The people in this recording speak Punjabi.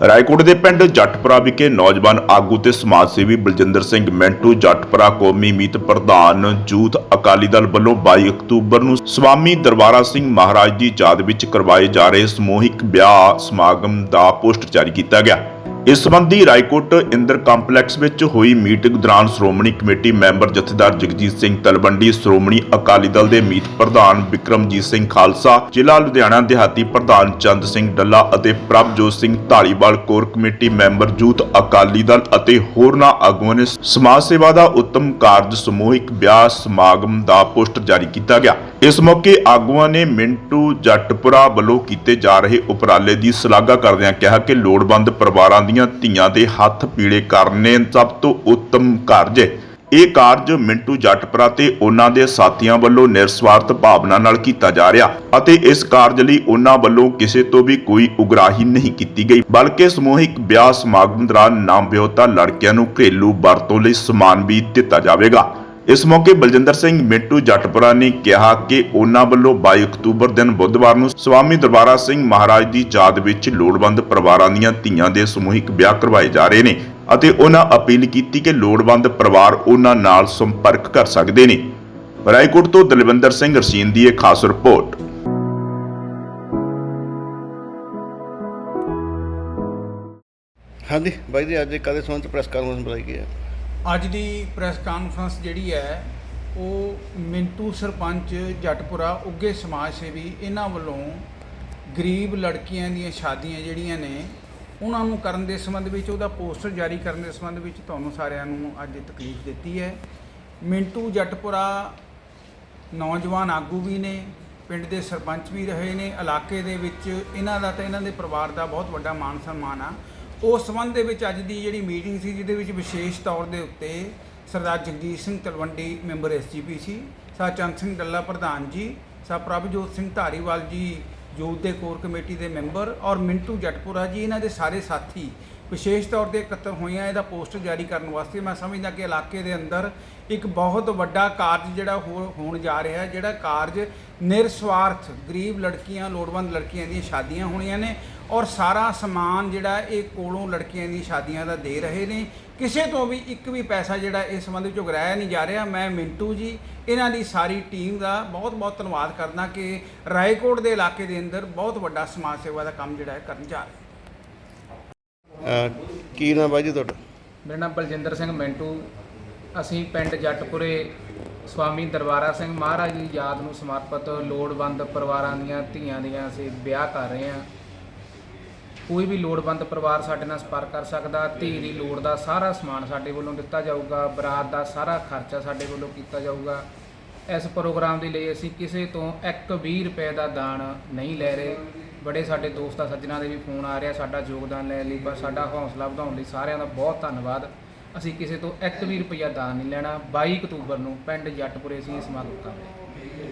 ਰਾਏਕੋਟ ਦੇ ਪਿੰਡ ਜੱਟਪੁਰਾ ਵਿਖੇ ਨੌਜਵਾਨ ਆਗੂ ਤੇ ਸਮਾਜ ਸੇਵੀ ਬਲਜਿੰਦਰ ਸਿੰਘ ਮੈਂਟੂ, ਜੱਟਪੁਰਾ ਕੌਮੀ ਮੀਤ ਪ੍ਰਧਾਨ ਜੂਥ ਅਕਾਲੀ ਦਲ ਵੱਲੋਂ 22 ਅਕਤੂਬਰ ਨੂੰ ਸਵਾਮੀ ਦਰਬਾਰਾ ਸਿੰਘ ਮਹਾਰਾਜ ਦੀ ਯਾਦ ਵਿੱਚ ਕਰਵਾਏ ਜਾ ਰਹੇ ਸਮੂਹਿਕ ਵਿਆਹ ਸਮਾਗਮ ਦਾ ਪੋਸਟਰ ਜਾਰੀ ਕੀਤਾ ਗਿਆ। ਇਸ ਸੰਬੰਧੀ ਰਾਏਕੋਟ ਇੰਦਰ ਕੰਪਲੈਕਸ ਵਿੱਚ ਹੋਈ ਮੀਟਿੰਗ ਦੌਰਾਨ ਸ਼੍ਰੋਮਣੀ ਕਮੇਟੀ ਮੈਂਬਰ ਜਥੇਦਾਰ ਜਗਜੀਤ ਸਿੰਘ ਤਲਵੰਡੀ, ਸ਼੍ਰੋਮਣੀ ਅਕਾਲੀ ਦਲ ਦੇ ਮੀਤ ਪ੍ਰਧਾਨ ਵਿਕਰਮਜੀਤ ਸਿੰਘ ਖਾਲਸਾ, ਜ਼ਿਲ੍ਹਾ ਲੁਧਿਆਣਾ ਦਿਹਾਤੀ ਪ੍ਰਧਾਨ ਚੰਦ ਸਿੰਘ ਡੱਲਾ ਅਤੇ Prabhjot Singh Dhaliwal core committee member youth Akali Dal ਅਤੇ ਹੋਰਨਾਂ ਆਗੂਆਂ ਨੇ ਸਮਾਜ ਸੇਵਾ ਦਾ ਉੱਤਮ ਕਾਰਜ ਸਮੂਹਿਕ ਵਿਆਹ ਸਮਾਗਮ ਦਾ ਪੋਸਟਰ ਜਾਰੀ ਕੀਤਾ ਗਿਆ। ਇਸ ਮੌਕੇ ਆਗੂਆਂ ਨੇ ਮਿੰਟੂ ਜੱਟਪੁਰਾ ਵੱਲੋਂ ਕੀਤੇ ਜਾ ਰਹੇ ਉਪਰਾਲੇ ਦੀ ਸ਼ਲਾਘਾ ਕਰਦਿਆਂ ਕਿਹਾ ਕਿ ਲੋੜਵੰਦ ਪਰਿਵਾਰਾਂ ਦੀਆਂ ਧੀਆਂ ਦੇ ਹੱਥ ਪੀਲੇ ਕਰਨੇ ਸਭ ਤੋਂ ਉੱਤਮ ਕਾਰਜ ਹੈ। ਇਹ ਕਾਰਜ ਮਿੰਟੂ ਜੱਟਪੁਰਾ ਤੇ ਉਹਨਾਂ ਦੇ ਸਾਥੀਆਂ ਵੱਲੋਂ ਨਿਰਸਵਾਰਥ ਭਾਵਨਾ ਨਾਲ ਕੀਤਾ ਜਾ ਰਿਹਾ ਅਤੇ ਇਸ ਕਾਰਜ ਲਈ ਉਹਨਾਂ ਵੱਲੋਂ ਕਿਸੇ ਤੋਂ ਵੀ ਕੋਈ ਉਗਰਾਹੀ ਨਹੀਂ ਕੀਤੀ ਗਈ, ਬਲਕਿ ਸਮੂਹਿਕ ਵਿਆਹ ਸਮਾਗਮ ਦੌਰਾਨ ਨਾਮ ਵਿਆਹੁਤਾ ਲੜਕੀਆਂ ਨੂੰ ਘਰੇਲੂ ਵਰਤੋਂ ਲਈ ਸਮਾਨ ਵੀ ਦਿੱਤਾ ਜਾਵੇਗਾ। ਇਸ ਮੌਕੇ ਬਲਜਿੰਦਰ ਸਿੰਘ ਮਿੰਟੂ ਜੱਟਪੁਰਾ ਨੇ ਕਿਹਾ ਕਿ ਉਹਨਾਂ ਵੱਲੋਂ 22 ਅਕਤੂਬਰ ਦਿਨ ਬੁੱਧਵਾਰ ਨੂੰ ਸਵਾਮੀ ਦਰਬਾਰਾ ਸਿੰਘ ਮਹਾਰਾਜ ਦੀ ਯਾਦ ਵਿੱਚ ਲੋੜਵੰਦ ਪਰਿਵਾਰਾਂ ਦੀਆਂ ਧੀਆਂ ਦੇ ਸਮੂਹਿਕ ਵਿਆਹ ਕਰਵਾਏ ਜਾ ਰਹੇ ਨੇ ਅਤੇ ਉਹਨਾਂ ਅਪੀਲ ਕੀਤੀ ਕਿ ਲੋੜਵੰਦ ਪਰਿਵਾਰ ਉਹਨਾਂ ਨਾਲ ਸੰਪਰਕ ਕਰ ਸਕਦੇ ਨੇ। ਰਾਏਕੋਟ ਤੋਂ ਦਲਵਿੰਦਰ ਸਿੰਘ ਰਸੀਨ ਦੀ ਇਹ ਖਾਸ ਰਿਪੋਰਟ। ਹਾਂਜੀ, ਬਾਈ ਜੀ, ਅੱਜ ਕਾਦੇ ਸੰਬੰਧ ਪ੍ਰੈਸ ਕਾਨਫਰੰਸ ਬੁਲਾਈ ਗਈ ਹੈ? ਅੱਜ ਦੀ ਪ੍ਰੈਸ ਕਾਨਫਰੰਸ ਜਿਹੜੀ ਹੈ, ਉਹ ਮਿੰਟੂ ਸਰਪੰਚ ਜੱਟਪੁਰਾ ਉੱਗੇ ਸਮਾਜ ਸੇਵੀ ਇਹਨਾਂ ਵੱਲੋਂ ਗਰੀਬ ਲੜਕੀਆਂ ਦੀਆਂ ਸ਼ਾਦੀਆਂ ਜਿਹੜੀਆਂ ਨੇ, ਉਹਨਾਂ ਨੂੰ ਕਰਨ ਦੇ ਸੰਬੰਧ ਵਿੱਚ, ਉਹਦਾ ਪੋਸਟਰ ਜਾਰੀ ਕਰਨ ਦੇ ਸੰਬੰਧ ਵਿੱਚ ਤੁਹਾਨੂੰ ਸਾਰਿਆਂ ਨੂੰ ਅੱਜ ਤਕਲੀਫ ਦਿੱਤੀ ਹੈ। ਮਿੰਟੂ ਜੱਟਪੁਰਾ ਨੌਜਵਾਨ ਆਗੂ ਵੀ ਨੇ, ਪਿੰਡ ਦੇ ਸਰਪੰਚ ਵੀ ਰਹੇ ਨੇ, ਇਲਾਕੇ ਦੇ ਵਿੱਚ ਇਹਨਾਂ ਦਾ ਤੇ ਇਹਨਾਂ ਦੇ ਪਰਿਵਾਰ ਦਾ ਬਹੁਤ ਵੱਡਾ ਮਾਣ ਸਨਮਾਨ ਆ। ਉਸ ਸੰਬੰਧ ਦੇ ਵਿੱਚ ਅੱਜ ਦੀ ਜਿਹੜੀ ਮੀਟਿੰਗ ਸੀ, ਜਿਹਦੇ ਵਿੱਚ ਵਿਸ਼ੇਸ਼ ਤੌਰ ਦੇ ਉੱਤੇ ਸਰਦਾਰ ਜਗਜੀਤ ਸਿੰਘ ਤਲਵੰਡੀ ਮੈਂਬਰ ਐਸਜੀਪੀਸੀ ਸਾ ਚੰਦ ਸਿੰਘ ਡੱਲਾ ਪ੍ਰਧਾਨ ਜੀ ਸਾ ਪ੍ਰਭਜੋਤ ਸਿੰਘ ਧਾਰੀਵਾਲ ਜੀ ਯੂਥ ਦੇ ਕੋਰ ਕਮੇਟੀ ਦੇ ਮੈਂਬਰ ਔਰ ਮਿੰਟੂ ਜਟਪੁਰਾ ਜੀ, ਇਹਨਾਂ ਦੇ ਸਾਰੇ ਸਾਥੀ ਵਿਸ਼ੇਸ਼ ਤੌਰ ਤੇ ਇਕੱਤਰ ਹੋਏ ਆ ਇਹਦਾ ਪੋਸਟਰ ਜਾਰੀ ਕਰਨ ਵਾਸਤੇ ਮੈਂ ਸਮਝਦਾ ਕਿ ਇਲਾਕੇ ਦੇ ਅੰਦਰ ਇੱਕ ਬਹੁਤ ਵੱਡਾ ਕਾਰਜ ਜਿਹੜਾ ਹੋ- ਹੋਣ ਜਾ ਰਿਹਾ, ਜਿਹੜਾ ਕਾਰਜ ਨਿਰਸਵਾਰਥ ਗਰੀਬ ਲੜਕੀਆਂ, ਲੋੜਵੰਦ ਲੜਕੀਆਂ ਦੀਆਂ ਸ਼ਾਦੀਆਂ ਹੋਣੀਆਂ ਨੇ ਔਰ ਸਾਰਾ ਸਮਾਨ ਜਿਹੜਾ ਇਹ ਕੋਲੋਂ ਲੜਕੀਆਂ ਦੀਆਂ ਸ਼ਾਦੀਆਂ ਦਾ ਦੇ ਰਹੇ ਨੇ। ਕਿਸੇ ਤੋਂ ਵੀ ਇੱਕ ਵੀ ਪੈਸਾ ਜਿਹੜਾ ਇਸ ਸੰਬੰਧ ਵਿੱਚ ਉਗਰਾਇਆ ਨਹੀਂ ਜਾ ਰਿਹਾ ਮੈਂ ਮਿੰਟੂ ਜੀ ਇਹਨਾਂ ਦੀ ਸਾਰੀ ਟੀਮ ਦਾ ਬਹੁਤ ਬਹੁਤ ਧੰਨਵਾਦ ਕਰਦਾ ਕਿ ਰਾਏਕੋਟ ਦੇ ਇਲਾਕੇ ਦੇ ਅੰਦਰ ਬਹੁਤ ਵੱਡਾ ਸਮਾਜ ਸੇਵਾ ਦਾ ਕੰਮ ਜਿਹੜਾ ਹੈ ਕਰਨ ਜਾ ਰਿਹਾ ਕੀ ਨਾਮ ਬਾਈ ਜੀ ਤੁਹਾਡਾ? ਮੇਰਾ ਨਾਮ ਬਲਜਿੰਦਰ ਸਿੰਘ ਮੈਂਟੂ। ਅਸੀਂ ਪਿੰਡ ਜੱਟਪੁਰੇ ਸਵਾਮੀ ਦਰਬਾਰਾ ਸਿੰਘ ਮਹਾਰਾਜ ਦੀ ਯਾਦ ਨੂੰ ਸਮਰਪਿਤ ਲੋੜਵੰਦ ਪਰਿਵਾਰਾਂ ਦੀਆਂ ਧੀਆਂ ਦੀਆਂ ਅਸੀਂ ਵਿਆਹ ਕਰ ਰਹੇ ਹਾਂ। ਕੋਈ ਵੀ ਲੋੜਵੰਦ ਪਰਿਵਾਰ ਸਾਡੇ ਨਾਲ ਸੰਪਰਕ ਕਰ ਸਕਦਾ, ਧੀ ਦੀ ਲੋੜ ਦਾ ਸਾਰਾ ਸਮਾਨ ਸਾਡੇ ਵੱਲੋਂ ਦਿੱਤਾ ਜਾਊਗਾ, ਬਰਾਤ ਦਾ ਸਾਰਾ ਖਰਚਾ ਸਾਡੇ ਵੱਲੋਂ ਕੀਤਾ ਜਾਊਗਾ। ਇਸ ਪ੍ਰੋਗਰਾਮ ਦੇ ਲਈ ਅਸੀਂ ਕਿਸੇ ਤੋਂ 120 ਰੁਪਏ ਦਾ ਦਾਨ ਨਹੀਂ ਲੈ ਰਹੇ। ਬੜੇ ਸਾਡੇ ਦੋਸਤਾਂ ਸੱਜਣਾ ਦੇ ਵੀ ਫੋਨ ਆ ਰਿਹਾ, ਸਾਡਾ ਯੋਗਦਾਨ ਲੈਣ ਲਈ, ਬਸ ਸਾਡਾ ਹੌਸਲਾ ਵਧਾਉਣ ਲਈ ਸਾਰਿਆਂ ਦਾ ਬਹੁਤ ਧੰਨਵਾਦ। ਅਸੀਂ ਕਿਸੇ ਤੋਂ 1 ਵੀ ਰੁਪਈਆ ਦਾਨ ਨਹੀਂ ਲੈਣਾ। 22 ਅਕਤੂਬਰ ਨੂੰ ਪਿੰਡ ਜੱਟਪੁਰੇ ਅਸੀਂ ਸਮਾਗਮ ਕਰ ਰਹੇ